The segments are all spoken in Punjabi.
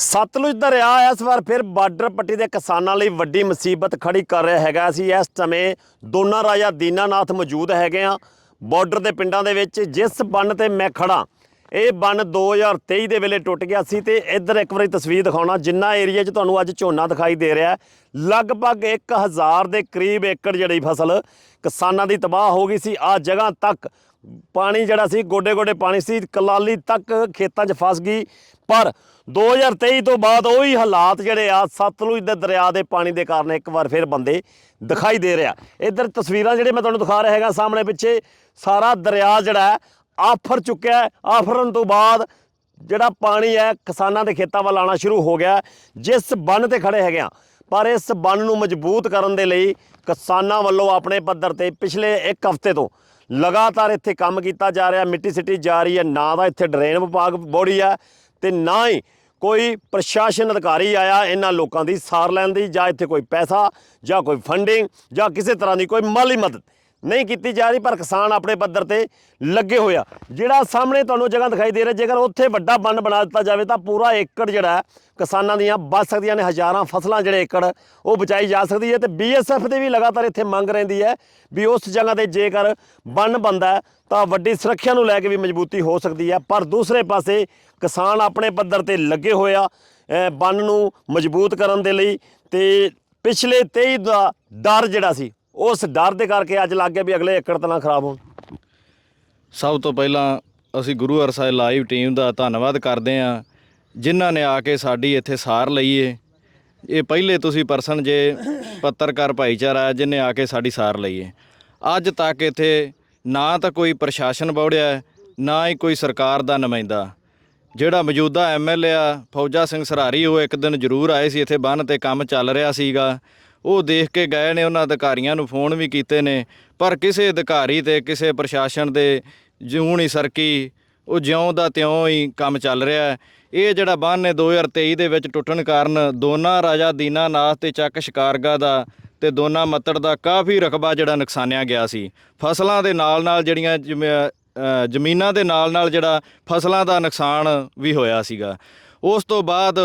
ਸਤਲੁਜ ਦਰਿਆ ਇਸ ਵਾਰ ਫਿਰ ਬਾਰਡਰ ਪੱਟੀ ਦੇ ਕਿਸਾਨਾਂ ਲਈ ਵੱਡੀ ਮੁਸੀਬਤ ਖੜੀ ਕਰ ਰਿਹਾ ਹੈਗਾ। ਅਸੀਂ ਇਸ ਸਮੇਂ ਦੋਨਾ ਰਾਜਾ ਦੀਨਾਨਾਥ ਮੌਜੂਦ ਹੈਗੇ ਆ ਬਾਰਡਰ ਦੇ ਪਿੰਡਾਂ ਦੇ ਵਿੱਚ ਜਿਸ ਬੰਨ ਤੇ ਮੈਂ ਖੜਾ ਇਹ ਬੰਨ 2023 ਦੇ ਵੇਲੇ ਟੁੱਟ ਗਿਆ ਸੀ ਤੇ ਇੱਧਰ ਇੱਕ ਵਾਰੀ ਤਸਵੀਰ ਦਿਖਾਉਣਾ। ਜਿੰਨਾ ਏਰੀਆ 'ਚ ਤੁਹਾਨੂੰ ਅੱਜ ਝੋਨਾ ਦਿਖਾਈ ਦੇ ਰਿਹਾ ਹੈ, ਲਗਭਗ 1000 ਦੇ ਕਰੀਬ ਏਕੜ ਜਿਹੜੀ ਫਸਲ ਕਿਸਾਨਾਂ ਦੀ ਤਬਾਹ ਹੋ ਗਈ ਸੀ। ਆ ਜਗ੍ਹਾ ਤੱਕ ਪਾਣੀ ਜਿਹੜਾ ਸੀ, ਗੋਡੇ ਗੋਡੇ ਪਾਣੀ ਸੀ, ਕਲਾਲੀ ਤੱਕ ਖੇਤਾਂ 'ਚ ਫਸ ਗਈ। ਪਰ 2023 ਤੋਂ ਬਾਅਦ ਉਹੀ ਹਾਲਾਤ ਜਿਹੜੇ ਆ, ਸਤਲੁਜ ਦੇ ਦਰਿਆ ਦੇ ਪਾਣੀ ਦੇ ਕਾਰਨ ਇੱਕ ਵਾਰ ਫਿਰ ਬੰਦੇ ਦਿਖਾਈ ਦੇ ਰਿਹਾ। ਇੱਧਰ ਤਸਵੀਰਾਂ ਜਿਹੜੇ ਮੈਂ ਤੁਹਾਨੂੰ ਦਿਖਾ ਰਿਹਾ ਹੈਗਾ ਸਾਹਮਣੇ ਪਿੱਛੇ, ਸਾਰਾ ਦਰਿਆ ਜਿਹੜਾ ਆਫਰ ਚੁੱਕਿਆ ਆਫਰਨ ਤੋਂ ਬਾਅਦ ਜਿਹੜਾ ਪਾਣੀ ਹੈ, ਕਿਸਾਨਾਂ ਦੇ ਖੇਤਾਂ ਵੱਲ ਆਉਣਾ ਸ਼ੁਰੂ ਹੋ ਗਿਆ ਜਿਸ ਬੰਨ ਤੇ ਖੜੇ ਹੈਗੇ ਆ ਪਰ ਇਸ ਬੰਨ ਨੂੰ ਮਜ਼ਬੂਤ ਕਰਨ ਦੇ ਲਈ ਕਿਸਾਨਾਂ ਵੱਲੋਂ ਆਪਣੇ ਪੱਧਰ ਤੇ ਪਿਛਲੇ ਇੱਕ ਹਫ਼ਤੇ ਤੋਂ ਲਗਾਤਾਰ ਇੱਥੇ ਕੰਮ ਕੀਤਾ ਜਾ ਰਿਹਾ। ਮਿੱਟੀ ਸਿੱਟੀ ਜਾ ਰਹੀ ਹੈ, ਨਾ ਤਾਂ ਇੱਥੇ ਡਰੇਨ ਵਿਭਾਗ ਬੋੜੀ ਹੈ ਤੇ ਨਾ ਹੀ ਕੋਈ ਪ੍ਰਸ਼ਾਸਨ ਅਧਿਕਾਰੀ ਆਇਆ ਇਹਨਾਂ ਲੋਕਾਂ ਦੀ ਸਾਰ ਲੈਣ ਦੀ, ਜਾਂ ਇੱਥੇ ਕੋਈ ਪੈਸਾ, ਜਾਂ ਕੋਈ ਫੰਡਿੰਗ ਜਾਂ ਕਿਸੇ ਤਰ੍ਹਾਂ ਦੀ ਕੋਈ ਮਾਲੀ ਮਦਦ। ਨਹੀਂ ਕੀਤੀ ਜਾ ਰਹੀ, ਪਰ ਕਿਸਾਨ ਆਪਣੇ ਪੱਧਰ ਤੇ ਲੱਗੇ ਹੋਇਆ ਜਿਹੜਾ ਸਾਹਮਣੇ ਤੁਹਾਨੂੰ ਜਗ੍ਹਾ ਦਿਖਾਈ ਦੇ ਰਿਹਾ, ਜੇਕਰ ਉੱਥੇ ਵੱਡਾ ਬੰਨ ਬਣਾ ਦਿੱਤਾ ਜਾਵੇ, ਤਾਂ ਪੂਰਾ ਏਕੜ ਜਿਹੜਾ ਕਿਸਾਨਾਂ ਦੀਆਂ ਬਚ ਸਕਦੀਆਂ ਨੇ, ਹਜ਼ਾਰਾਂ ਫਸਲਾਂ ਜਿਹੜੇ ਏਕੜ, ਉਹ ਬਚਾਈ ਜਾ ਸਕਦੀ ਹੈ। ਤੇ ਬੀਐਸਐਫ ਦੇ ਵੀ ਲਗਾਤਾਰ ਇੱਥੇ ਮੰਗ ਰਹਿੰਦੀ ਹੈ ਵੀ ਉਸ ਜਗ੍ਹਾ ਤੇ ਜੇਕਰ ਬੰਨ ਬੰਦਾ ਤਾਂ ਵੱਡੀ ਸੁਰੱਖਿਆ ਨੂੰ ਲੈ ਕੇ ਵੀ ਮਜ਼ਬੂਤੀ ਹੋ ਸਕਦੀ ਹੈ। ਪਰ ਦੂਸਰੇ ਪਾਸੇ ਕਿਸਾਨ ਆਪਣੇ ਪੱਧਰ ਤੇ ਲੱਗੇ ਹੋਇਆ ਬੰਨ ਨੂੰ ਮਜ਼ਬੂਤ ਕਰਨ ਦੇ ਲਈ ਤੇ ਪਿਛਲੇ 23 ਦਾ ਡਰ ਜਿਹੜਾ ਸੀ ਉਸ ਡਰ ਦੇ ਕਰਕੇ ਅੱਜ ਲੱਗ ਗਿਆ ਵੀ ਅਗਲੇ ਏਕੜ ਤਾਂ ਨਾ ਖਰਾਬ ਹੋਣ। ਸਭ ਤੋਂ ਪਹਿਲਾਂ ਅਸੀਂ ਗੁਰੂ ਅਰਸਾਏ ਲਾਈਵ ਟੀਮ ਦਾ ਧੰਨਵਾਦ ਕਰਦੇ ਹਾਂ, ਜਿਨ੍ਹਾਂ ਨੇ ਆ ਕੇ ਸਾਡੀ ਇੱਥੇ ਸਾਰ ਲਈ ਏ। ਇਹ ਪਹਿਲੇ ਤੁਸੀਂ ਪਰਸਨ ਜੇ ਪੱਤਰਕਾਰ ਭਾਈਚਾਰਾ ਹੈ, ਜਿਨੇ ਆ ਕੇ ਸਾਡੀ ਸਾਰ ਲਈ ਏ। ਅੱਜ ਤੱਕ ਇੱਥੇ ਨਾ ਤਾਂ ਕੋਈ ਪ੍ਰਸ਼ਾਸਨ ਬੌੜਿਆ ਨਾ ਹੀ ਕੋਈ ਸਰਕਾਰ ਦਾ ਨੁਮਾਇੰਦਾ। ਜਿਹੜਾ ਮੌਜੂਦਾ ਐਮਐਲਏ ਆ, ਫੌਜਾ ਸਿੰਘ ਸਰਾਰੀ, ਉਹ ਇੱਕ ਦਿਨ ਜ਼ਰੂਰ ਆਏ ਸੀ, ਇੱਥੇ ਬੰਨ ਤੇ ਕੰਮ ਚੱਲ ਰਿਹਾ ਸੀਗਾ। ਉਹ ਦੇਖ ਕੇ ਗਏ ਨੇ, ਉਹਨਾਂ ਅਧਿਕਾਰੀਆਂ ਨੂੰ ਫੋਨ ਵੀ ਕੀਤੇ ਨੇ, ਪਰ ਕਿਸੇ ਅਧਿਕਾਰੀ ਤੇ ਕਿਸੇ ਪ੍ਰਸ਼ਾਸਨ ਦੇ ਜਿਉਂ ਨਹੀਂ ਸਰਕੀ, ਉਹ ਜਿਉਂ ਦਾ ਤਿਉਂ ਹੀ ਕੰਮ ਚੱਲ ਰਿਹਾ ਹੈ। ਇਹ ਜਿਹੜਾ ਬੰਨ ਹੈ 2023 ਦੇ ਵਿੱਚ ਟੁੱਟਣ ਕਾਰਨ ਦੋਨਾ ਰਾਜਾ ਦੀਨਾਨਾਥ ਤੇ ਚੱਕ ਸ਼ਿਕਾਰਗਾ ਦਾ ਤੇ ਦੋਨਾ ਮੱਤੜ ਦਾ ਕਾਫੀ ਰਕਬਾ ਜਿਹੜਾ ਨੁਕਸਾਨਿਆ ਗਿਆ ਸੀ। ਫਸਲਾਂ ਦੇ ਨਾਲ ਨਾਲ ਜਿਹੜੀਆਂ ਜਿਵੇਂ ਜ਼ਮੀਨਾਂ ਦੇ ਨਾਲ ਨਾਲ ਜਿਹੜਾ ਫਸਲਾਂ ਦਾ ਨੁਕਸਾਨ ਵੀ ਹੋਇਆ ਸੀਗਾ। ਉਸ ਤੋਂ ਬਾਅਦ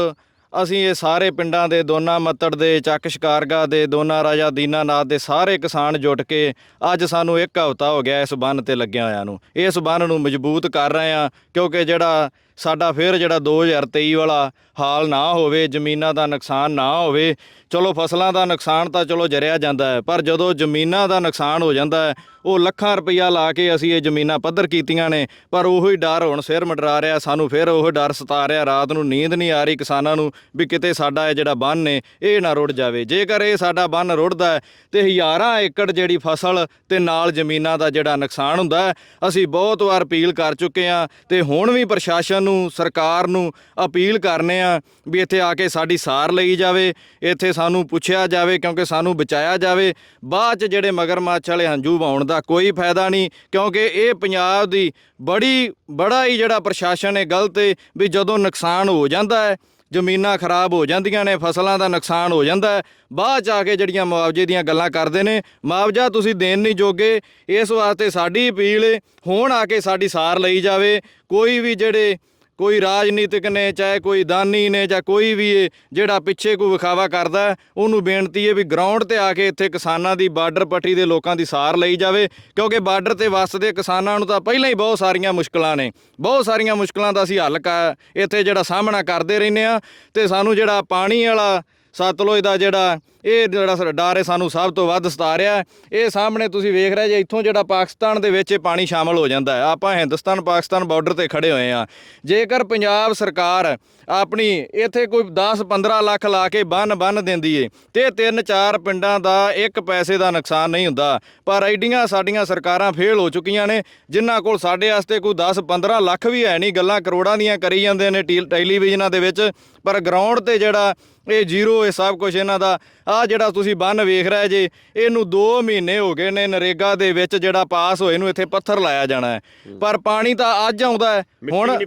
ਅਸੀਂ ਇਹ ਸਾਰੇ ਪਿੰਡਾਂ ਦੇ ਦੋਨਾ ਮੱਤੜ ਦੇ, ਚੱਕ ਸ਼ਿਕਾਰਗਾ ਦੇ, ਦੋਨਾ ਰਾਜਾ ਦੀਨਾਨਾਥ ਦੇ ਸਾਰੇ ਕਿਸਾਨ ਜੁਟ ਕੇ ਅੱਜ ਸਾਨੂੰ ਇੱਕ ਹਫ਼ਤਾ ਹੋ ਗਿਆ ਇਸ ਬੰਨ ਤੇ ਲੱਗਿਆ ਹੋਇਆ ਨੂੰ। ਇਸ ਬੰਨ ਨੂੰ ਮਜ਼ਬੂਤ ਕਰ ਰਹੇ ਆ ਕਿਉਂਕਿ ਜਿਹੜਾ ਸਾਡਾ ਫਿਰ ਜਿਹੜਾ 2023 ਵਾਲਾ ਹਾਲ ਨਾ ਹੋਵੇ, ਜ਼ਮੀਨਾਂ ਦਾ ਨੁਕਸਾਨ ਨਾ ਹੋਵੇ, ਚਲੋ ਫਸਲਾਂ ਦਾ ਨੁਕਸਾਨ ਤਾਂ ਚਲੋ ਜਰਿਆ ਜਾਂਦਾ ਹੈ, ਪਰ ਜਦੋਂ ਜ਼ਮੀਨਾਂ ਦਾ ਨੁਕਸਾਨ ਹੋ ਜਾਂਦਾ ਹੈ, ਉਹ ਲੱਖਾਂ ਰੁਪਈਆ ਲਾ ਕੇ ਅਸੀਂ ਇਹ ਜ਼ਮੀਨਾਂ ਪੱਧਰ ਕੀਤੀਆਂ ਨੇ, ਪਰ ਉਹੀ ਡਰ ਹੁਣ ਸਿਰ ਮੰਡਰਾ ਰਿਹਾ, ਸਾਨੂੰ ਫਿਰ ਉਹ ਡਰ ਸਤਾ ਰਿਹਾ, ਰਾਤ ਨੂੰ ਨੀਂਦ ਨਹੀਂ ਆ ਰਹੀ ਕਿਸਾਨਾਂ ਨੂੰ ਵੀ ਕਿਤੇ ਸਾਡਾ ਇਹ ਜਿਹੜਾ ਬੰਨ ਨੇ, ਇਹ ਨਾ ਰੁੜ ਜਾਵੇ। ਜੇਕਰ ਇਹ ਸਾਡਾ ਬੰਨ ਰੁੜਦਾ ਹੈ, ਤੇ ਹਜ਼ਾਰਾਂ ਏਕੜ ਜਿਹੜੀ ਫਸਲ ਤੇ ਨਾਲ ਜ਼ਮੀਨਾਂ ਦਾ ਜਿਹੜਾ ਨੁਕਸਾਨ ਹੁੰਦਾ ਅਸੀਂ ਬਹੁਤ ਵਾਰ ਅਪੀਲ ਕਰ ਚੁੱਕੇ ਹਾਂ, ਤੇ ਹੁਣ ਵੀ ਪ੍ਰਸ਼ਾਸਨ ਨੂੰ ਸਰਕਾਰ ਨੂੰ ਅਪੀਲ ਕਰਨੇ ਆ ਵੀ ਇੱਥੇ ਆ ਕੇ ਸਾਡੀ ਸਾਰ ਲਈ ਜਾਵੇ ਇੱਥੇ ਸਾਨੂੰ ਪੁੱਛਿਆ ਜਾਵੇ ਕਿਉਂਕਿ ਸਾਨੂੰ ਬਚਾਇਆ ਜਾਵੇ। ਬਾਅਦ ਚ ਜਿਹੜੇ ਮਗਰਮੱਛ ਵਾਲੇ ਹੰਝੂ ਵਾਉਣ ਦਾ ਕੋਈ ਫਾਇਦਾ ਨਹੀਂ ਕਿਉਂਕਿ ਇਹ ਪੰਜਾਬ ਦੀ ਬੜੀ ਬੜਾ ਹੀ ਜਿਹੜਾ ਪ੍ਰਸ਼ਾਸਨ ਹੈ ਗਲਤ ਹੈ ਵੀ ਜਦੋਂ ਨੁਕਸਾਨ ਹੋ ਜਾਂਦਾ ਹੈ ਜ਼ਮੀਨਾਂ ਖਰਾਬ ਹੋ ਜਾਂਦੀਆਂ ਨੇ ਫਸਲਾਂ ਦਾ ਨੁਕਸਾਨ ਹੋ ਜਾਂਦਾ ਬਾਅਦ ਚ ਆ ਕੇ ਜਿਹੜੀਆਂ ਮੁਆਵਜ਼ੇ ਦੀਆਂ ਗੱਲਾਂ ਕਰਦੇ ਨੇ ਮੁਆਵਜ਼ਾ ਤੁਸੀਂ ਦੇਣ ਨਹੀਂ ਜੋਗੇ ਇਸ ਵਾਸਤੇ ਸਾਡੀ ਅਪੀਲ ਹੈ, ਹੁਣ ਆ ਕੇ ਸਾਡੀ ਸਾਰ ਲਈ ਜਾਵੇ ਕੋਈ ਵੀ ਜਿਹੜੇ ਕੋਈ ਰਾਜਨੀਤਿਕ ਨੇ ਚਾਹੇ ਕੋਈ ਦਾਨੀ ਨੇ ਜਾਂ ਕੋਈ ਵੀ ਇਹ ਜਿਹੜਾ ਪਿੱਛੇ ਕੋਈ ਵਿਖਾਵਾ ਕਰਦਾ ਉਹਨੂੰ ਬੇਨਤੀ ਹੈ ਵੀ ਗਰਾਊਂਡ ਤੇ ਆ ਕੇ ਇੱਥੇ ਕਿਸਾਨਾਂ ਦੀ ਬਾਰਡਰ ਪੱਟੀ ਦੇ ਲੋਕਾਂ ਦੀ ਸਾਰ ਲਈ ਜਾਵੇ, ਕਿਉਂਕਿ ਬਾਰਡਰ ਤੇ ਵਸਦੇ ਕਿਸਾਨਾਂ ਨੂੰ ਤਾਂ ਪਹਿਲਾਂ ਹੀ ਬਹੁਤ ਸਾਰੀਆਂ ਮੁਸ਼ਕਲਾਂ ਨੇ। ਬਹੁਤ ਸਾਰੀਆਂ ਮੁਸ਼ਕਲਾਂ ਦਾ ਅਸੀਂ ਹੱਲ ਕਰ ਇੱਥੇ ਜਿਹੜਾ ਸਾਹਮਣਾ ਕਰਦੇ ਰਹਿੰਦੇ ਆ ਤੇ ਸਾਨੂੰ ਜਿਹੜਾ ਪਾਣੀ ਵਾਲਾ ਸਤਲੁਜ ਦਾ ਜਿਹੜਾ, ਇਹ ਜਿਹੜਾ ਡਰ ਹੈ, ਸਾਨੂੰ ਸਭ ਤੋਂ ਵੱਧ ਸਤਾ ਰਿਹਾ ਇਹ ਸਾਹਮਣੇ ਤੁਸੀਂ ਵੇਖ ਰਹੇ ਜੇ, ਇੱਥੋਂ ਜਿਹੜਾ ਪਾਕਿਸਤਾਨ ਦੇ ਵਿੱਚ ਇਹ ਪਾਣੀ ਸ਼ਾਮਲ ਹੋ ਜਾਂਦਾ ਹੈ। ਆਪਾਂ ਹਿੰਦੁਸਤਾਨ, ਪਾਕਿਸਤਾਨ ਬਾਰਡਰ ਤੇ ਖੜੇ ਹੋਏ ਆ ਜੇਕਰ ਪੰਜਾਬ ਸਰਕਾਰ ਆਪਣੀ ਇੱਥੇ ਕੋਈ 10-15 ਲੱਖ ਲਾ ਕੇ ਬੰਨ ਬੰਨ ਦਿੰਦੀ ਏ, ਤੇ ਤਿੰਨ ਚਾਰ ਪਿੰਡਾਂ ਦਾ ਇੱਕ ਪੈਸੇ ਦਾ ਨੁਕਸਾਨ ਨਹੀਂ ਹੁੰਦਾ। ਪਰ ਐਡੀਆਂ ਸਾਡੀਆਂ ਸਰਕਾਰਾਂ ਫੇਲ ਹੋ ਚੁੱਕੀਆਂ ਨੇ, ਜਿਨ੍ਹਾਂ ਕੋਲ ਸਾਡੇ ਵਾਸਤੇ ਕੋਈ 10-15 ਲੱਖ ਵੀ ਹੈ ਨਹੀਂ। ਗੱਲਾਂ ਕਰੋੜਾਂ ਦੀਆਂ ਕਰੀ ਜਾਂਦੇ ਨੇ ਟੀ- ਟੈਲੀਵਿਜ਼ਨਾਂ ਦੇ ਵਿੱਚ। ਪਰ ਗਰਾਊਂਡ ਤੇ ਜਿਹੜਾ ਇਹ ਜ਼ੀਰੋ ਹੈ ਸਭ ਕੁਝ ਇਹਨਾਂ ਦਾ। ਆ ਜਿਹੜਾ ਤੁਸੀਂ ਬੰਨ ਵੇਖ ਰਹੇ ਜੇ ਇਹਨੂੰ 2 ਮਹੀਨੇ ਹੋ ਗਏ ਨੇ ਨਰੇਗਾ ਦੇ ਵਿੱਚ ਜਿਹੜਾ ਪਾਸ ਹੋਏ ਨੂੰ ਇੱਥੇ ਪੱਥਰ ਲਾਇਆ ਜਾਣਾ ਹੈ। ਪਰ ਪਾਣੀ ਤਾਂ ਅੱਜ ਆਉਂਦਾ ਹੈ। ਹੁਣ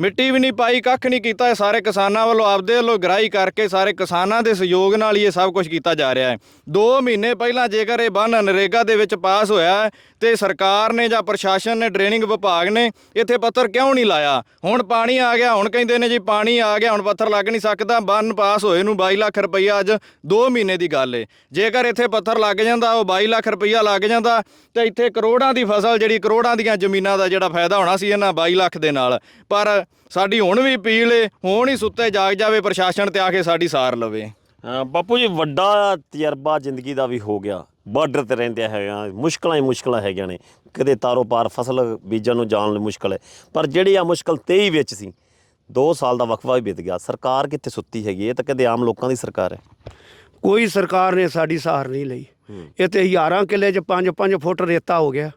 ਮਿੱਟੀ ਵੀ ਨਹੀਂ ਪਾਈ ਕੱਖ ਨਹੀਂ ਕੀਤਾ ਇਹ ਸਾਰੇ ਕਿਸਾਨਾਂ ਵੱਲੋਂ ਆਪਦੇ ਵੱਲੋਂ ਗ੍ਰਾਈ ਕਰਕੇ ਸਾਰੇ ਕਿਸਾਨਾਂ ਦੇ ਸਹਿਯੋਗ ਨਾਲ ਹੀ ਇਹ ਸਭ ਕੁਝ ਕੀਤਾ ਜਾ ਰਿਹਾ ਹੈ। 2 ਮਹੀਨੇ ਪਹਿਲਾਂ ਜੇਕਰ ਇਹ ਬੰਨ ਨਰੇਗਾ ਦੇ ਵਿੱਚ ਪਾਸ ਹੋਇਆ ਹੈ, ਤੇ ਸਰਕਾਰ ਨੇ ਜਾਂ ਪ੍ਰਸ਼ਾਸਨ ਨੇ ਡਰੇਨਿੰਗ ਵਿਭਾਗ ਨੇ ਇੱਥੇ ਪੱਥਰ ਕਿਉਂ ਨਹੀਂ ਲਾਇਆ? ਹੁਣ ਪਾਣੀ ਆ ਗਿਆ ਹੁਣ ਕਹਿੰਦੇ ਨੇ ਜੀ ਪਾਣੀ ਆ ਗਿਆ ਹੁਣ ਪੱਥਰ ਲੱਗ ਨਹੀਂ ਸਕਦਾ ਬੰਨ ਪਾਸ ਹੋਏ ਨੂੰ 22 ਲੱਖ ਰੁਪਈਆ ਅੱਜ 2 ਮਹੀਨੇ ਦੀ ਗੱਲ ਏ। ਜੇਕਰ ਇੱਥੇ ਪੱਥਰ ਲੱਗ ਜਾਂਦਾ ਉਹ 22 ਲੱਖ ਰੁਪਈਆ ਲੱਗ ਜਾਂਦਾ ਤੇ ਇੱਥੇ ਕਰੋੜਾਂ ਦੀ ਫਸਲ ਜਿਹੜੀ ਕਰੋੜਾਂ ਦੀਆਂ ਜ਼ਮੀਨਾਂ ਦਾ ਜਿਹੜਾ ਫਾਇਦਾ ਹੋਣਾ ਸੀ ਇਹਨਾਂ 22 ਲੱਖ ਦੇ ਨਾਲ। ਪਰ ਸਾਡੀ ਹੁਣ ਵੀ ਅਪੀਲ ਏ ਹੁਣ ਹੀ ਸੁੱਤੇ ਜਾਗ ਜਾਵੇ ਪ੍ਰਸ਼ਾਸਨ ਤੇ ਆ ਕੇ ਸਾਡੀ ਸਾਰ ਲਵੇ। ਅ, ਬਾਪੂ ਜੀ ਵੱਡਾ ਤਜਰਬਾ ਜ਼ਿੰਦਗੀ ਦਾ ਵੀ ਹੋ ਗਿਆ। ਬਾਰਡਰ ਤੇ ਰਹਿੰਦੇ ਹੈਗਾ ਮੁਸ਼ਕਲਾਂ ਹੀ ਮੁਸ਼ਕਲਾਂ ਹੈਗੀਆਂ ਨੇ। ਕਦੇ ਤਾਰੋ ਪਾਰ ਫਸਲ ਬੀਜਣ ਨੂੰ ਜਾਣ ਲਈ ਮੁਸ਼ਕਲ ਹੈ। ਪਰ ਜਿਹੜੀ ਆ ਮੁਸ਼ਕਲ 23 ਵਿੱਚ ਸੀ 2 ਸਾਲ ਦਾ ਵਕਫਾ ਵੀ ਬੀਤ ਗਿਆ। ਸਰਕਾਰ ਕਿੱਥੇ ਸੁੱਤੀ ਹੈਗੀ ਇਹ ਤਾਂ ਕਦੇ ਆਮ ਲੋਕਾਂ ਦੀ ਸਰਕਾਰ ਹੈ। ਕੋਈ ਸਰਕਾਰ ਨੇ ਸਾਡੀ ਸਹਾਰ ਨਹੀਂ ਲਈ। ਇਹ ਤੇ ਹਜ਼ਾਰਾਂ ਕਿੱਲੇ 'ਚ 5-5 ਫੁੱਟ ਰੇਤਾ ਹੋ ਗਿਆ।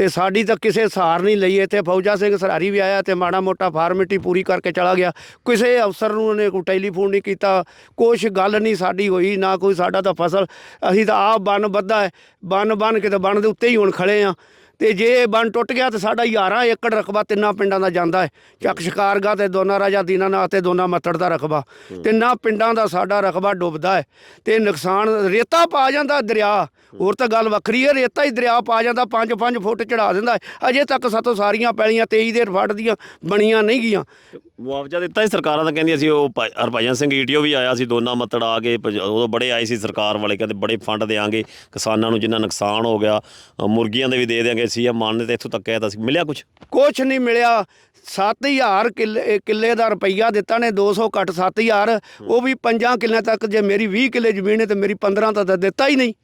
ਤੇ ਸਾਡੀ ਤਾਂ ਕਿਸੇ ਸਹਾਰ ਨਹੀਂ ਲਈ। ਇੱਥੇ ਫੌਜਾ ਸਿੰਘ ਸਰਾਰੀ ਵੀ ਆਇਆ ਤੇ ਮਾੜਾ ਮੋਟਾ ਫਾਰਮੈਲਿਟੀ ਪੂਰੀ ਕਰਕੇ ਚਲਾ ਗਿਆ। ਕਿਸੇ ਅਫਸਰ ਨੂੰ ਉਹਨੇ ਕੋਈ ਟੈਲੀਫੋਨ ਨਹੀਂ ਕੀਤਾ। ਕੁਛ ਗੱਲ ਨਹੀਂ ਸਾਡੀ ਹੋਈ, ਨਾ ਕੋਈ ਸਾਡਾ ਤਾਂ ਫਸਲ। ਅਸੀਂ ਤਾਂ ਆਪ ਬੰਨ ਬੱਧਾ ਹੈ। ਬੰਨ ਬੰਨ ਕੇ ਤਾਂ ਬੰਨ ਦੇ ਉੱਤੇ ਹੀ ਹੁਣ ਖੜੇ ਆ ਤੇ ਜੇ ਇਹ ਬੰਨ ਟੁੱਟ ਗਿਆ ਤੇ ਸਾਡਾ 11 ਏਕੜ ਰਕਬਾ ਤਿੰਨਾਂ ਪਿੰਡਾਂ ਦਾ ਜਾਂਦਾ ਹੈ। ਚੱਕ ਸ਼ਿਕਾਰਗਾ ਤੇ ਦੋਨਾ ਰਾਜਾ ਦੀਨਾਨਾਥ ਤੇ ਦੋਨਾ ਮੱਤੜ ਦਾ ਰਕਬਾ। ਤਿੰਨਾਂ ਪਿੰਡਾਂ ਦਾ ਸਾਡਾ ਰਕਬਾ ਡੁੱਬਦਾ ਹੈ ਤੇ ਨੁਕਸਾਨ ਰੇਤਾ ਪਾ ਜਾਂਦਾ ਦਰਿਆ। ਹੋਰ ਤਾਂ ਗੱਲ ਵੱਖਰੀ ਹੈ ਰੇਤਾ ਹੀ ਦਰਿਆ ਪਾ ਜਾਂਦਾ 5-5 ਫੁੱਟ ਚੜਾ ਦਿੰਦਾ। ਅਜੇ ਤੱਕ ਸਾਤੋਂ ਸਾਰੀਆਂ ਪੈਲੀਆਂ 23 ਦੇ ਫੜ ਦੀਆਂ ਬਣੀਆਂ ਨਹੀਂ ਗੀਆਂ ਮੁਆਵਜ਼ਾ ਦਿੱਤਾ ਹੀ ਸਰਕਾਰਾਂ ਤਾਂ ਕਹਿੰਦੀਆਂ ਸੀ ਉਹ ਹਰਭਜਨ ਸਿੰਘ ਈਟੀਓ ਵੀ ਆਇਆ ਸੀ ਦੋਨਾ ਮੱਤੜ ਆ ਕੇ ਉਦੋਂ ਬੜੇ ਆਏ ਸੀ ਸਰਕਾਰ ਵਾਲੇ ਕਹਿੰਦੇ ਬੜੇ ਫੰਡ ਦੇਾਂਗੇ ਕਿਸਾਨਾਂ ਨੂੰ ਜਿੰਨਾ ਨੁਕਸਾਨ ਹੋ ਗਿਆ ਮੁਰਗੀਆਂ ਦੇ ਵੀ ਦੇ ਦੇਾਂਗੇ ਸੀਐਮ ਮਾਨ ਨੇ ਤਾਂ ਇੱਥੋਂ ਤੱਕ ਕਹਿਤਾ ਸੀ ਮਿਲਿਆ ਕੁਝ ਕੁਛ ਨਹੀਂ ਮਿਲਿਆ। 7000 ਕਿੱਲੇ ਕਿੱਲੇ ਦਾ ਰੁਪਈਆ ਦਿੱਤਾ ਨੇ 200 ਘੱਟ 7000 ਉਹ ਵੀ 5 ਕਿੱਲਿਆਂ ਤੱਕ ਜੇ ਮੇਰੀ 20 ਕਿੱਲੇ ਜ਼ਮੀਨ ਹੈ ਤੇ ਮੇਰੀ 15 ਤਾਂ ਦਿੱਤਾ ਹੀ ਨਹੀਂ।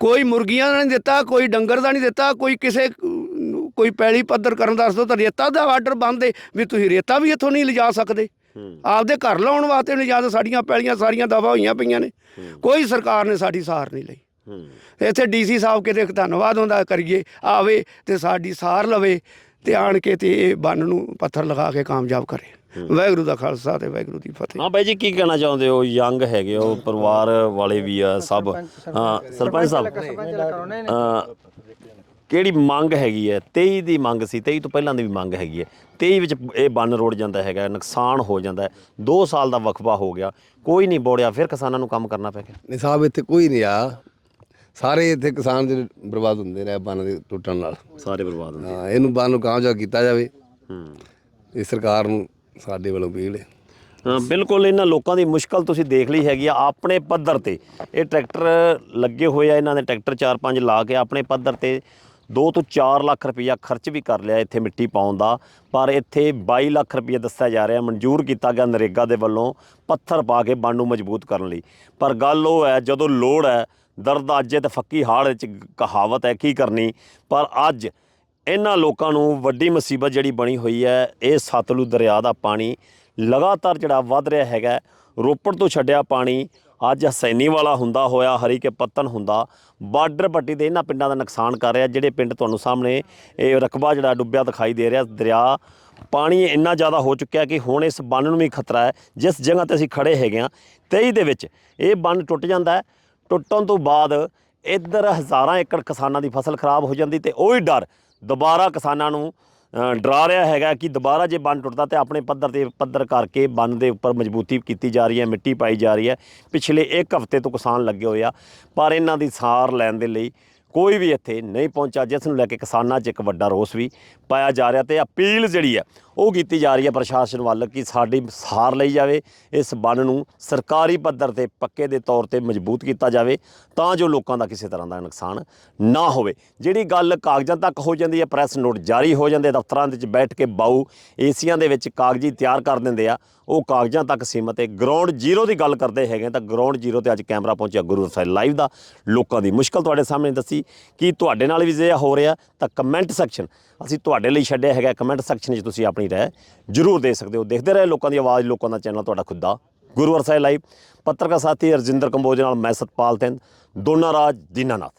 ਕੋਈ ਮੁਰਗੀਆਂ ਦਾ ਨਹੀਂ ਦਿੱਤਾ ਕੋਈ ਡੰਗਰ ਦਾ ਨਹੀਂ ਦਿੱਤਾ ਕੋਈ ਕਿਸੇ ਕੋਈ ਪੈਲੀ ਪੱਧਰ ਕਰਨ ਦਾ ਦੱਸੋ ਤਾਂ ਰੇਤਾ ਦਾ ਆਰਡਰ ਬੰਦੇ ਵੀ ਤੁਸੀਂ ਰੇਤਾ ਵੀ ਇੱਥੋਂ ਨਹੀਂ ਲਿਜਾ ਸਕਦੇ। ਆਪਦੇ ਘਰ ਲਾਉਣ ਵਾਸਤੇ ਨਹੀਂ ਲਿਜਾ ਸਾਡੀਆਂ ਪੈਲੀਆਂ ਸਾਰੀਆਂ ਦਫਾ ਹੋਈਆਂ ਪਈਆਂ ਨੇ। ਕੋਈ ਸਰਕਾਰ ਨੇ ਸਾਡੀ ਸਾਰ ਨਹੀਂ ਲਈ। ਇੱਥੇ ਡੀਸੀ ਸਾਹਿਬ ਕਿਤੇ ਧੰਨਵਾਦ ਹੁੰਦਾ ਕਰੀਏ ਆਵੇ ਤੇ ਸਾਡੀ ਸਾਰ ਲਵੇ ਤੇ ਆਣ ਕੇ ਤੇ ਇਹ ਬੰਨ ਨੂੰ ਪੱਥਰ ਲਗਾ ਕੇ ਕਾਮਯਾਬ ਕਰੇ। ਵਾਹਿਗੁਰੂ ਦਾ ਖਾਲਸਾ ਤੇ ਵਾਹਿਗੁਰੂ ਦੀ ਫਤਿਹ। ਹਾਂ ਬਾਈ ਜੀ ਕੀ ਕਹਿਣਾ ਚਾਹੁੰਦੇ ਹੋ? ਯੰਗ ਹੈਗੇ ਹੋ ਪਰਿਵਾਰ ਵਾਲੇ ਵੀ ਆ ਸਭ। ਹਾਂ ਸਰਪੰਚ ਸਾਹਿਬ। ਕਿਹੜੀ ਮੰਗ ਹੈਗੀ ਹੈ? 23 ਦੀ ਮੰਗ ਸੀ 23 ਤੋਂ ਪਹਿਲਾਂ ਦੀ ਵੀ ਮੰਗ ਹੈਗੀ ਹੈ। 23 ਵਿੱਚ ਇਹ ਬੰਨ ਰੋੜ ਜਾਂਦਾ ਹੈਗਾ ਨੁਕਸਾਨ ਹੋ ਜਾਂਦਾ ਹੈ। 2 ਸਾਲ ਦਾ ਵਕਫਾ ਹੋ ਗਿਆ ਕੋਈ ਨਹੀਂ ਬੋੜਿਆ ਫਿਰ ਕਿਸਾਨਾਂ ਨੂੰ ਕੰਮ ਕਰਨਾ ਪੈ ਗਿਆ। ਨਹੀਂ ਸਾਹਿਬ ਇੱਥੇ ਕੋਈ ਨਹੀਂ ਆ। ਸਾਰੇ ਇੱਥੇ ਕਿਸਾਨ ਜਿਹੜੇ ਬਰਬਾਦ ਹੁੰਦੇ ਨੇ ਬੰਨ ਦੇ ਟੁੱਟਣ ਨਾਲ। ਸਾਰੇ ਬਰਬਾਦ ਹੁੰਦੇ ਹਾਂ ਇਹਨੂੰ ਬੰਨ ਨੂੰ ਕਾਮਯਾਬ ਕੀਤਾ ਜਾਵੇ? ਹੂੰ। ਇਹ ਸਰਕਾਰ ਨੂੰ ਸਾਡੇ ਵੱਲੋਂ ਅਪੀਲ ਹੈ। ਹਾਂ, ਬਿਲਕੁਲ ਇਹਨਾਂ ਲੋਕਾਂ ਦੀ ਮੁਸ਼ਕਲ ਤੁਸੀਂ ਦੇਖ ਲਈ ਹੈਗੀ ਆ ਆਪਣੇ ਪੱਧਰ ਤੇ। ਇਹ ਟਰੈਕਟਰ ਲੱਗੇ ਹੋਏ ਆ ਇਹਨਾਂ ਨੇ ਟਰੈਕਟਰ 4-5 ਲਾ ਕੇ ਆਪਣੇ ਪੱਧਰ ਤੇ 2 ਤੋਂ 4 ਲੱਖ ਰੁਪਈਆ ਖਰਚ ਵੀ ਕਰ ਲਿਆ ਇੱਥੇ ਮਿੱਟੀ ਪਾਉਣ ਦਾ। ਪਰ ਇੱਥੇ 22 ਲੱਖ ਰੁਪਈਆ ਦੱਸਿਆ ਜਾ ਰਿਹਾ ਮਨਜ਼ੂਰ ਕੀਤਾ ਗਿਆ ਨਰੇਗਾ ਦੇ ਵੱਲੋਂ ਪੱਥਰ ਪਾ ਕੇ ਬੰਨ ਨੂੰ ਮਜ਼ਬੂਤ ਕਰਨ ਲਈ। ਪਰ ਗੱਲ ਉਹ ਹੈ ਜਦੋਂ ਲੋੜ ਹੈ ਦਰਦ ਅੱਜੇ ਤੇ ਫੱਕੀ ਹਾੜ ਵਿੱਚ ਕਹਾਵਤ ਹੈ, ਕੀ ਕਰਨੀ? ਪਰ ਅੱਜ ਇਹਨਾਂ ਲੋਕਾਂ ਨੂੰ ਵੱਡੀ ਮੁਸੀਬਤ ਜਿਹੜੀ ਬਣੀ ਹੋਈ ਹੈ, ਇਹ ਸਤਲੁਜ ਦਰਿਆ ਦਾ ਪਾਣੀ ਲਗਾਤਾਰ ਜਿਹੜਾ ਵੱਧ ਰਿਹਾ ਹੈਗਾ, ਰੋਪੜ ਤੋਂ ਛੱਡਿਆ ਪਾਣੀ। ਅੱਜ ਹਸੈਨੀ ਵਾਲਾ ਹੁੰਦਾ ਹੋਇਆ ਹਰੀ ਕੇ ਪੱਤਨ ਹੁੰਦਾ, ਬਾਰਡਰ ਪੱਟੀ ਦੇ ਇਹਨਾਂ ਪਿੰਡਾਂ ਦਾ ਨੁਕਸਾਨ ਕਰ ਰਿਹਾ, ਜਿਹੜੇ ਪਿੰਡ ਤੁਹਾਨੂੰ ਸਾਹਮਣੇ ਇਹ ਰਕਬਾ ਜਿਹੜਾ ਡੁੱਬਿਆ ਦਿਖਾਈ ਦੇ ਰਿਹਾ, ਦਰਿਆ। ਪਾਣੀ ਇੰਨਾ ਜ਼ਿਆਦਾ ਹੋ ਚੁੱਕਿਆ ਕਿ ਹੁਣ ਇਸ ਬੰਨ ਨੂੰ ਵੀ ਖਤਰਾ ਹੈ, ਜਿਸ ਜਗ੍ਹਾ ਤੇ ਅਸੀਂ ਖੜੇ ਹੈਗੇ ਆ 23 ਦੇ ਵਿੱਚ ਇਹ ਬੰਨ ਟੁੱਟ ਜਾਂਦਾ ਹੈ। ਟੁੱਟਣ ਤੋਂ ਬਾਅਦ ਇੱਧਰ ਹਜ਼ਾਰਾਂ ਏਕੜ ਕਿਸਾਨਾਂ ਦੀ ਫਸਲ ਖਰਾਬ ਹੋ ਜਾਂਦੀ ਤੇ ਉਹੀ ਡਰ ਦੁਬਾਰਾ ਕਿਸਾਨਾਂ ਨੂੰ ਡਰਾ ਰਿਹਾ ਹੈਗਾ ਕਿ ਦੁਬਾਰਾ ਜੇ ਬੰਨ ਟੁੱਟਦਾ ਤੇ ਆਪਣੇ ਪੱਧਰ ਤੇ ਪੱਧਰ ਕਰਕੇ ਬੰਨ ਦੇ ਉੱਪਰ ਮਜ਼ਬੂਤੀ ਕੀਤੀ ਜਾ ਰਹੀ ਹੈ, ਮਿੱਟੀ ਪਾਈ ਜਾ ਰਹੀ ਹੈ। ਪਿਛਲੇ ਇੱਕ ਹਫ਼ਤੇ ਤੋਂ ਕਿਸਾਨ ਲੱਗੇ ਹੋਏ ਆ, ਪਰ ਇਹਨਾਂ ਦੀ ਸਾਰ ਲੈਣ ਦੇ ਲਈ ਕੋਈ ਵੀ ਇੱਥੇ ਨਹੀਂ ਪਹੁੰਚਾ ਜਿਸ ਨੂੰ ਲੈ ਕੇ ਕਿਸਾਨਾਂ 'ਚ ਇੱਕ ਵੱਡਾ ਰੋਸ ਵੀ ਪਾਇਆ ਜਾ ਰਿਹਾ ਤੇ ਅਪੀਲ ਜਿਹੜੀ ਹੈ, ਉਹ ਕੀਤੀ ਜਾ ਰਹੀ ਹੈ ਪ੍ਰਸ਼ਾਸਨ ਵੱਲ ਕਿ ਸਾਡੀ ਸਾਰ ਲਈ ਜਾਵੇ, ਇਸ ਬੰਨ ਨੂੰ ਸਰਕਾਰੀ ਪੱਧਰ ਤੇ ਪੱਕੇ ਦੇ ਤੌਰ ਤੇ ਮਜ਼ਬੂਤ ਕੀਤਾ ਜਾਵੇ ਤਾਂ ਜੋ ਲੋਕਾਂ ਦਾ ਕਿਸੇ ਤਰ੍ਹਾਂ ਦਾ ਨੁਕਸਾਨ ਨਾ ਹੋਵੇ। ਜਿਹੜੀ ਗੱਲ ਕਾਗਜ਼ਾਂ ਤੱਕ ਹੋ ਜਾਂਦੀ ਹੈ, ਪ੍ਰੈਸ ਨੋਟ ਜਾਰੀ ਹੋ ਜਾਂਦੇ, ਦਫ਼ਤਰਾਂ ਦੇ ਵਿੱਚ ਬੈਠ ਕੇ ਬਾਊ ਏਸੀਆਂ ਦੇ ਵਿੱਚ ਕਾਗਜ਼ੀ ਤਿਆਰ ਕਰ ਦਿੰਦੇ ਆ, ਉਹ ਕਾਗਜ਼ਾਂ ਤੱਕ ਸੀਮਤ ਹੈ। ਗਰਾਊਂਡ ਜ਼ੀਰੋ ਦੀ ਗੱਲ ਕਰਦੇ ਹੈਗੇ ਤਾਂ ਗਰਾਊਂਡ ਜ਼ੀਰੋ ਤੇ ਅੱਜ ਕੈਮਰਾ ਪਹੁੰਚਿਆ ਗੁਰੂ ਸਾਹਿਬ ਲਾਈਵ ਦਾ, ਲੋਕਾਂ ਦੀ ਮੁਸ਼ਕਲ ਤੁਹਾਡੇ ਸਾਹਮਣੇ ਦੱਸੀ ਕੀ ਤੁਹਾਡੇ ਨਾਲ ਵੀ ਜੇ ਹੋ ਰਿਹਾ ਤਾਂ ਕਮੈਂਟ ਸੈਕਸ਼ਨ ਅਸੀਂ ਤੁਹਾਡੇ ਲਈ ਛੱਡਿਆ ਹੈਗਾ। ਕਮੈਂਟ ਸੈਕਸ਼ਨ 'ਚ ਤੁਸੀਂ ਆਪਣੀ ਰਾਏ ਜ਼ਰੂਰ ਦੇ ਸਕਦੇ ਹੋ। ਦੇਖਦੇ ਰਹੇ ਲੋਕਾਂ ਦੀ ਆਵਾਜ਼, ਲੋਕਾਂ ਦਾ ਚੈਨਲ, ਤੁਹਾਡਾ ਖੁਦ। ਦਾ ਗੁਰੂ ਸਾਹਿਬ ਲਾਈਵ ਪੱਤਰਕਾਰ ਸਾਥੀ ਰਜਿੰਦਰ ਕੰਬੋਜ ਨਾਲ ਮੈਂ ਸਤਪਾਲ ਸਿੰਘ ਦੋਨਾ ਰਾਜ ਦੀਨਾਨਾਥ